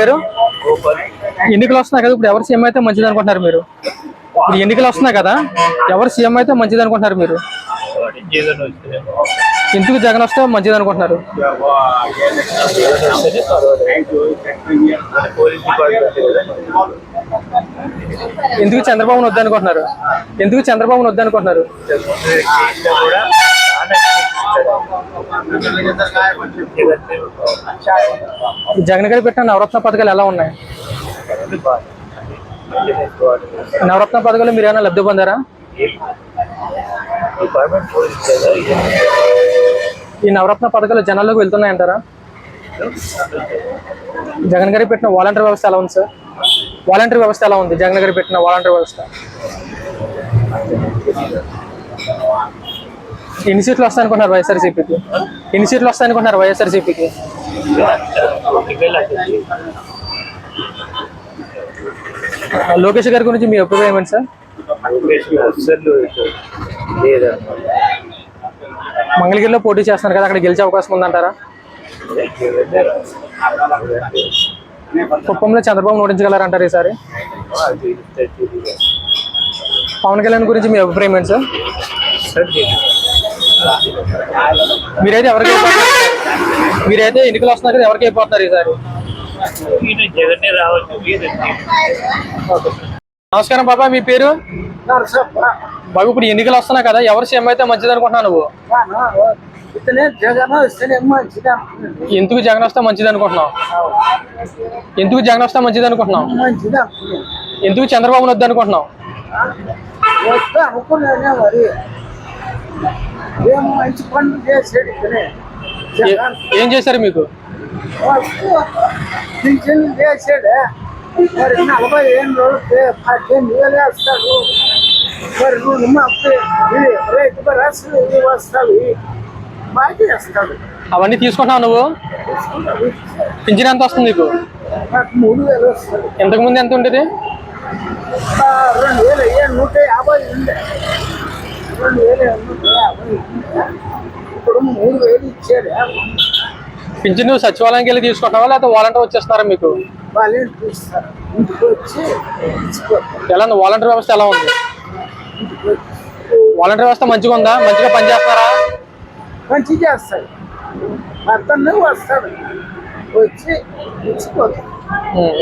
పేరు? ఎన్నికలు వస్తున్నాయి కదా ఇప్పుడు ఎవరు సీఎం అయితే మంచిది అనుకుంటున్నారు మీరు? ఇప్పుడు ఎన్నికలు వస్తున్నాయి కదా ఎవరు సీఎం అయితే మంచిది అనుకుంటున్నారు మీరు? ఎందుకు జగన్ వస్తే మంచిది అనుకుంటున్నారు? ఎందుకు చంద్రబాబును వద్దనుకుంటున్నారు ఎందుకు చంద్రబాబును వద్దనుకుంటున్నారు జగన్ గారు పెట్టిన నవరత్న పథకాలు ఎలా ఉన్నాయి? నవరత్న పథకాలు మీరు ఏమైనా లబ్ధి పొందారా? ఈ నవరత్న పథకాలు జనాల్లోకి వెళ్తున్నాయంటారా జగన్ గారికి పెట్టిన వాలంటీర్ వ్యవస్థ ఎలా ఉంది సార్? వాలంటీర్ వ్యవస్థ ఎలా ఉంది? జగన్ గారికి పెట్టిన వాలంటీర్ వ్యవస్థ? ఎన్ని సీట్లు వస్తాయనుకుంటున్నారు వైఎస్ఆర్సీపీకి? ఎన్ని సీట్లు వస్తాయనుకుంటున్నారు వైఎస్ఆర్సీపీకి? లోకేష్ గారి గురించి మీ అభిప్రాయం ఏంటి సార్? మంగళగిరిలో పోటీ చేస్తున్నారు కదా అక్కడ గెలిచే అవకాశం ఉందంటారా? కుప్పంలో చంద్రబాబు ఓడించగలరంటారు ఈసారి? పవన్ కళ్యాణ్ గురించి మీ అభిప్రాయం ఏంటి సార్? మీరైతే ఎవరికి అయిపోతున్నారు? మీరైతే ఎన్నికలు వస్తున్నారు కదా ఎవరికి అయిపోతున్నారు ఈసారి? జగన్ రావచ్చు లేదండి నమస్కారం బాబా మీ పేరు? బాబు ఇప్పుడు ఎన్నికలు వస్తున్నాయి కదా ఎవరు సీఎం అయితే మంచిది అనుకుంటున్నావు నువ్వు? ఇతనే జగన్ ఇస్తేనే మంచిదా ఎందుకు జగన్ వస్తే మంచిది అనుకుంటున్నావు? ఎందుకు జగన్ వస్తే మంచిది అనుకుంటున్నావు? మంచిదా ఎందుకు చంద్రబాబు వద్దు అనుకుంటున్నావు? ఏం మంచి పనులు చేసాడు ఏ- ఏం చేశారు మీకు? పింఛన్ చేసాడే మరి నలభై ఏళ్ళు రోజులు పద్దెనిమిది వేలు వేస్తాడు మరి నువ్వు మాకు ఇది రైతు భరోసా ఇవి వస్తావి బాగా చేస్తాడు. అవన్నీ తీసుకుంటున్నావు నువ్వు? పింఛన్ ఎంత వస్తుంది నీకు? మూడు వేలు వస్తాడు ఇంతకు ముందు ఎంత ఉండేది? రెండు వేలు అయ్యా నూట యాభై ఉండే రెండు వేలు నూట యాభై ఉండే. ఇప్పుడు మూడు వేలు ఇచ్చారు పింఛన్ నువ్వు వెళ్ళి తీసుకుంటావా లేకపోతే వాలంటీర్ వచ్చేస్తారా మీకు? వచ్చి ఎలా ఉంది? వాలంటీర్ వ్యవస్థ ఎలా ఉంది? వాలంటీర్ వ్యవస్థ మంచిగా ఉందా? మంచిగా పనిచేస్తారా మంచిగా చేస్తాడు. అతను వస్తాడు. వచ్చి ఇచ్చిపోతాడు.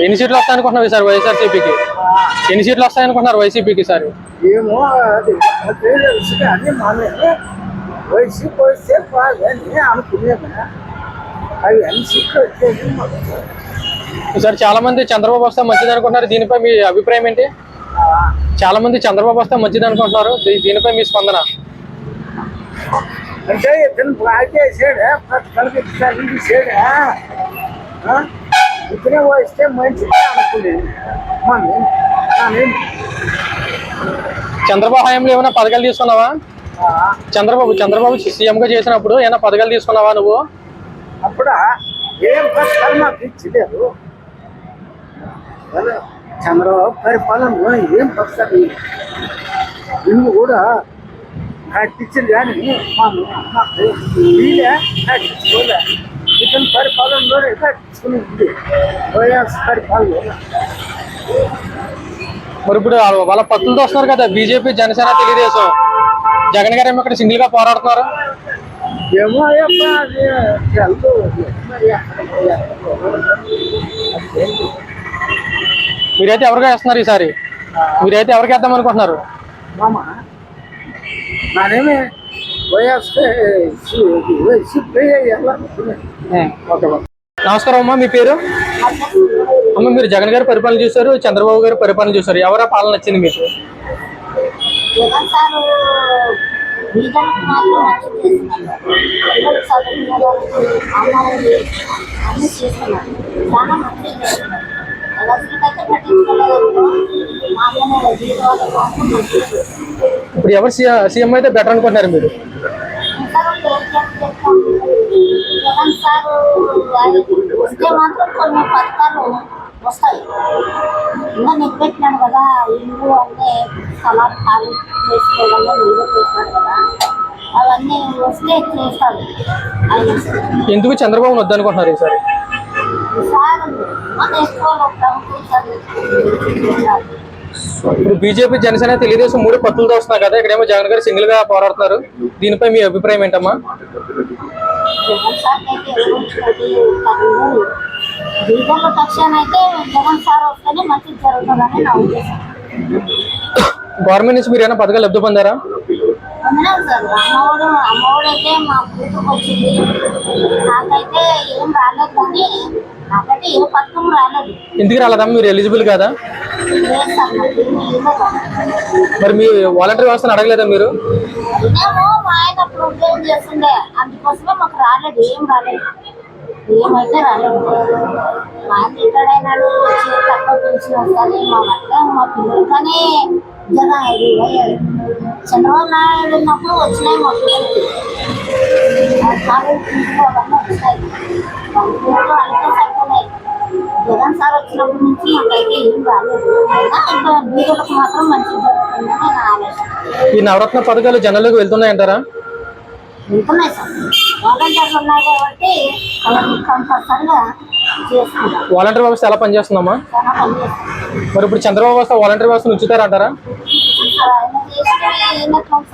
ఎన్ని సీట్లు వస్తాయనుకుంటున్నావు ఈసారి వైఎస్ఆర్సీపీకి? ఎన్ని సీట్లు వస్తాయనుకుంటున్నారు వైసీపీకి ఈసారి? ఏమో వస్తే అనుకునేది అవి అన్ని సీట్లు వచ్చేది మాకు. ఈసారి చాలా మంది చంద్రబాబు వస్తే మంచిది అనుకుంటున్నారు. దీనిపై మీ అభిప్రాయం ఏంటి? చాలా మంది చంద్రబాబు వస్తే మంచిది అనుకుంటున్నారు. దీనిపై మీ స్పందన? అంటే ఇతను బాగా చేసాడు ఇతను చేసాడు ఇతనే వస్తే మంచిది అనుకునేది. చంద్రబాబు హయాంలో ఏమైనా పథకాలు తీసుకున్నావా? చంద్రబాబు చంద్రబాబు సీఎం గా చేసినప్పుడు ఏమైనా పథకాలు తీసుకున్నావా నువ్వు? అప్పుడు? ఏం పథకాలు మాకు ఇచ్చలేదు చంద్రబాబు పరిపాలనలో ఏం పథకాలు? ఇల్లు కూడా కట్టించింది కానీ మాకు వీలే కట్టించుకోలే. ఇతని పరిపాలనలోనే కట్టించుకుని వైఎస్ పరిపాలనలో మరి ఇప్పుడు వాళ్ళ- పత్తులతో వస్తున్నారు కదా బీజేపీ జనసేన తెలుగుదేశం. జగన్ గారు ఏమో ఇక్కడ సింగిల్గా పోరాడుతున్నారు. ఏమో? మీరైతే ఎవరికి వేస్తున్నారు ఈసారి? మీరైతే ఎవరికి వేద్దాం అనుకుంటున్నారు? మామ నానేమి నమస్కారం అమ్మా మీ పేరు? అమ్మ మీరు జగన్ గారి పరిపాలన చూశారు చంద్రబాబు గారి పరిపాలన చూశారు. ఎవరా పాలన నచ్చింది మీకు? ఇప్పుడు ఎవరు సీఎం అయితే బెటర్ అనుకుంటున్నారు మీరు? జగన్ సారు వస్తే మాత్రం కొన్ని పథకాలు వస్తాయి ఇంకా నిలబెట్టినాడు కదా ఇల్లు అన్నీ స్థలాలు ఖాళీ చేసుకోవడంలో నిలబెట్టేసినాడు కదా అవన్నీ వస్తే చేస్తాడు. ఎందుకు చంద్రబాబు వద్దనుకుంటున్నారు ఈసారి ఈసారి మన ఎక్కువ ఇప్పుడు బీజేపీ జనసేన తెలుగుదేశం మూడు పత్తులతో వస్తున్నారు కదా ఇక్కడేమో జగన్ గారు సింగిల్గా పోరాడుతున్నారు. దీనిపై మీ అభిప్రాయం ఏంటమ్మా? బీజేపీ పక్షాన అయితే జగన్ సార్ వస్తేనే జరుగుతుందని నా ఉద్దేశం గవర్నమెంట్ నుంచి మీరు ఏమైనా పథకాలు లబ్ధి పొందారా? అమ్మఒడు అమ్మఒడు అయితే మా వచ్చింది నాకైతే ఏం రాలేదు కానీ నాకైతే ఏ పథకం రాలేదు ఎందుకు రాలేదమ్మా? మీరు ఎలిజిబుల్ కదా? మరి మీ వాలంటీర్ వ్యవస్థను అడగలేదా మీరు? మా ఆయన అప్పుడు చేస్తుండే అందుకోసమే మాకు రాలేదు ఏం రాలేదు. ఏమైతే రాలేదు. మా ఆయన వచ్చి తక్కువ పెన్షన్ వస్తుంది మా భర్త మా పిల్లలు కానీ జగన్ ఇది చంద్రబాబు నాయుడు ఉన్నప్పుడు వచ్చినాయి మా పిల్లలకి. కాలేజీ అవన్నీ వచ్చినాయి మా పిల్లలు అంతా సరిపోయినాయి జగన్ సార్ వచ్చినప్పటి నుంచి మాకైతే ఏం రాలేదు ఇంకా బీదలకు మాత్రం మంచిగా జరుగుతుందని నా ఆలోచన ఈ నవరత్న పథకాలు జనాలకు వెళ్తున్నాయంటారా? ఉంటున్నాయి సార్. వాలంటీర్లు ఉన్నాయి కాబట్టి వాళ్ళకి కంపల్సరిగా చేసుకుంటాం. వాలంటీర్ వ్యవస్థ ఎలా పనిచేస్తుందమ్మా? చాలా పనిచేస్తాం మరి ఇప్పుడు చంద్రబాబు వ్యవస్థ వాలంటీర్ వ్యవస్థను ఉంచుతారంటారా? ఆయన చేస్తే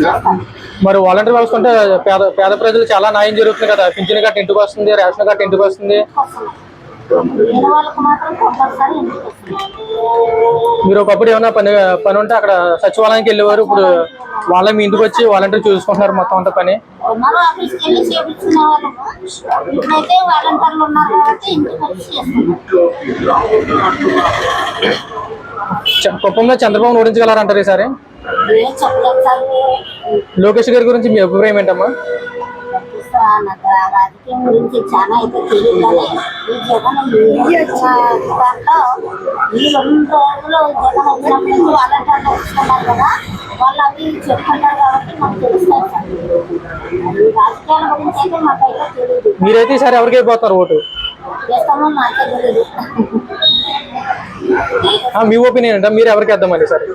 చేస్తాను మరి వాలంటీర్ వ్యవస్థ అంటే పేద పేద ప్రజలు చాలా న్యాయం జరుగుతుంది కదా. పింఛన్ గట్ట ఇంటికి వస్తుంది రేషన్ గట్ట ఇంటికి వస్తుంది. మీరు ఒకప్పుడు ఏమైనా పని పని ఉంటే అక్కడ సచివాలయానికి వెళ్ళేవారు? ఇప్పుడు వాళ్ళే మీ ఇంటికి వచ్చి వాలంటీర్ చూసుకుంటున్నారు మొత్తం అంతా పని. కుప్పంలో చంద్రబాబు ఓడించగలరంటారు ఈసారి? లోకేష్ గారి గురించి మీ అభిప్రాయం ఏంటమ్మా? నాకు రాజకీయం గురించి చాలా అయితే తెలియదు కానీ ఈ జగన్ ఈ దాంట్లో ఈ రెండు రోజులు జగన్ వాలంటీర్లు వస్తున్నారు కదా వాళ్ళు అవి చెప్తున్నారు కాబట్టి మాకు తెలుస్తాయి సార్. అది రాజకీయాల గురించి అయితే మాకైతే తెలియదు మీరైతే ఈసారి ఎవరికి అయిపోతారు ఓటు? చేస్తామో నాకే తెలియదు మీ ఒపీనియన్ ఏంటో? మీరు ఎవరికి వేద్దామని ఈసారి?